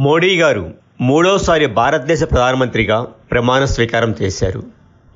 మోడీ గారు మూడోసారి భారతదేశ ప్రధానమంత్రిగా ప్రమాణ స్వీకారం చేశారు.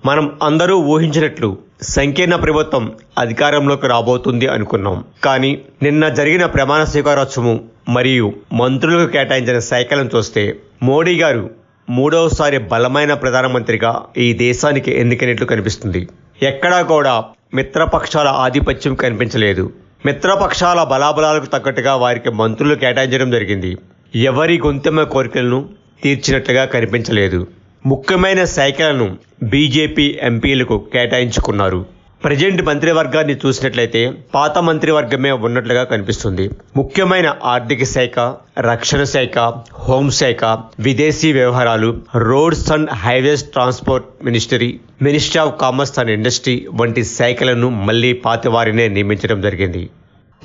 మనం అందరూ ఊహించినట్లు సంకీర్ణ ప్రభుత్వం అధికారంలోకి రాబోతుంది అనుకున్నాం. కానీ నిన్న జరిగిన ప్రమాణ స్వీకారోత్సవం మరియు మంత్రులకు కేటాయించిన శాఖలను చూస్తే మోడీ గారు మూడవసారి బలమైన ప్రధానమంత్రిగా ఈ దేశానికి ఎన్నికైనట్లు కనిపిస్తుంది. ఎక్కడా కూడా మిత్రపక్షాల ఆధిపత్యం కనిపించలేదు. మిత్రపక్షాల బలాబలాలకు తగ్గట్టుగా వారికి మంత్రులు కేటాయించడం జరిగింది. ఎవరి గొంతెమ్మ కోరికలను తీర్చినట్లుగా కనిపించలేదు. ముఖ్యమైన శాఖలను బీజేపీ ఎంపీలకు కేటాయించుకున్నారు. ప్రజెంట్ మంత్రివర్గాన్ని చూసినట్లయితే పాత మంత్రివర్గమే ఉన్నట్లుగా కనిపిస్తుంది. ముఖ్యమైన ఆర్థిక శాఖ రక్షణ శాఖ హోంశాఖ విదేశీ వ్యవహారాలు roads and highways transport ministry ministry of commerce and industry వంటి శాఖలను మళ్ళీ పాత వారినే నియమించడం జరిగింది.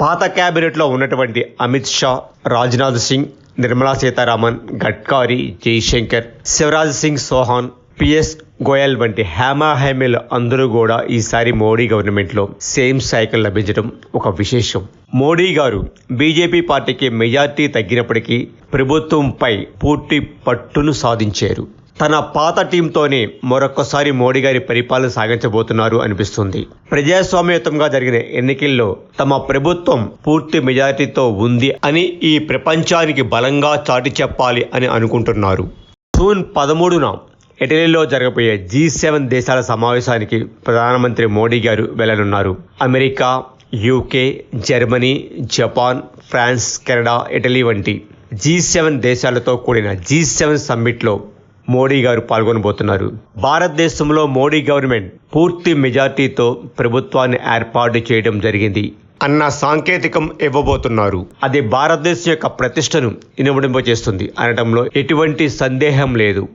పాత క్యాబినెట్లో ఉన్నటువంటి అమిత్ షా రాజ్నాథ్ సింగ్ నిర్మలా సీతారామన్ గడ్కారీ జైశంకర్ శివరాజ్ సింగ్ సోహాన్ పిఎస్ గోయల్ వంటి హేమా హేమీలు అందరూ కూడా ఈసారి మోడీ గవర్నమెంట్లో సేమ్ సైకిల్ లభించడం ఒక విశేషం. మోడీ గారు బీజేపీ పార్టీకి మెజార్టీ తగ్గినప్పటికీ ప్రభుత్వంపై పూర్తి పట్టును సాధించారు. తన పాత టీంతోనే మరొక్కసారి మోడీ గారి పరిపాలన సాగించబోతున్నారు అనిపిస్తుంది. ప్రజాస్వామ్యయుతంగా జరిగిన ఎన్నికల్లో తమ ప్రభుత్వం పూర్తి మెజారిటీతో ఉంది అని ఈ ప్రపంచానికి బలంగా చాటి చెప్పాలి అని అనుకుంటున్నారు. జూన్ పదమూడున ఇటలీలో జరగబోయే జీ సెవెన్ దేశాల సమావేశానికి ప్రధానమంత్రి మోడీ గారు వెళ్ళనున్నారు. America UK Germany Japan France Canada Italy వంటి జీ సెవెన్ దేశాలతో కూడిన జీ సెవెన్ సమ్మిట్లో మోడీ గారు పాల్గొనబోతున్నారు. భారతదేశంలో మోడీ గవర్నమెంట్ పూర్తి మెజార్టీతో ప్రభుత్వాన్ని ఏర్పాటు చేయడం జరిగింది అన్న సాంకేతికం ఇవ్వబోతున్నారు. అది భారతదేశం యొక్క ప్రతిష్టను ఇనుమడింపజేస్తుంది అనడంలో ఎటువంటి సందేహం లేదు.